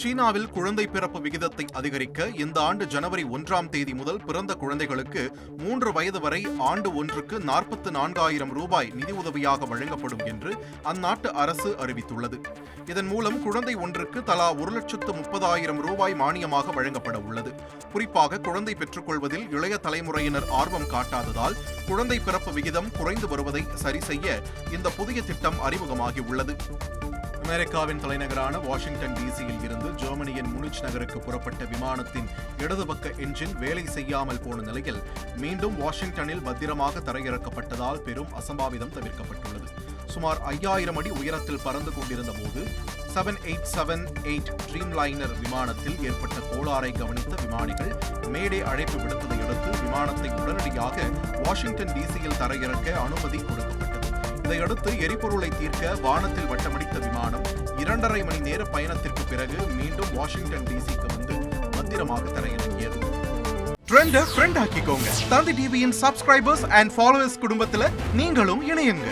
சீனாவில் குழந்தை பிறப்பு விகிதத்தை அதிகரிக்க இந்த ஆண்டு ஜனவரி ஒன்றாம் தேதி முதல் பிறந்த குழந்தைகளுக்கு மூன்று வயது வரை ஆண்டு ஒன்றுக்கு நாற்பத்து நான்காயிரம் ரூபாய் நிதியுதவியாக வழங்கப்படும் என்று அந்நாட்டு அரசு அறிவித்துள்ளது. இதன் மூலம் குழந்தை ஒன்றுக்கு தலா ஒரு லட்சத்து முப்பதாயிரம் ரூபாய் மானியமாக வழங்கப்பட உள்ளது. குறிப்பாக குழந்தை பெற்றுக்கொள்வதில் இளைய தலைமுறையினர் ஆர்வம் காட்டாததால் குழந்தை பிறப்பு விகிதம் குறைந்து வருவதை சரி செய்ய இந்த புதிய திட்டம் அறிமுகமாகி உள்ளது அமெரிக்காவின் தலைநகரான வாஷிங்டன் டிசியில் இருந்து ஜெர்மனியின் முனிச் நகருக்கு புறப்பட்ட விமானத்தின் இடது பக்க என்ஜின் வேலை செய்யாமல் போன நிலையில் மீண்டும் வாஷிங்டனில் பத்திரமாக தரையிறக்கப்பட்டதால் பெரும் அசம்பாவிதம் தவிர்க்கப்பட்டுள்ளது. சுமார் ஐயாயிரம் அடி உயரத்தில் பறந்து கொண்டிருந்த போது seven eight seven eight Dreamliner விமானத்தில் ஏற்பட்ட கோளாறை கவனித்த விமானிகள் மேடே அழைப்பு விடுத்ததை அடுத்து விமானத்தை உடனடியாக வாஷிங்டன் டிசியில் தரையிறக்க அனுமதி கொடுக்கப்பட்டது. இதையடுத்து எரிபொருளை தீர்க்க வானத்தில் வட்டமடித்த விமானம் இரண்டரை மணி நேர பயணத்திற்கு பிறகு மீண்டும் வாஷிங்டன் டிசிக்கு வந்து பத்திரமாக தரையிறங்கியது. ட்ரெண்ட ஃப்ரெண்ட் ஆக்கிக்கோங்க. தந்தி டிவியின் சப்ஸ்கிரைபர்ஸ் அண்ட் ஃபாலோவர்ஸ் குடும்பத்துல நீங்களும் இணையுங்க.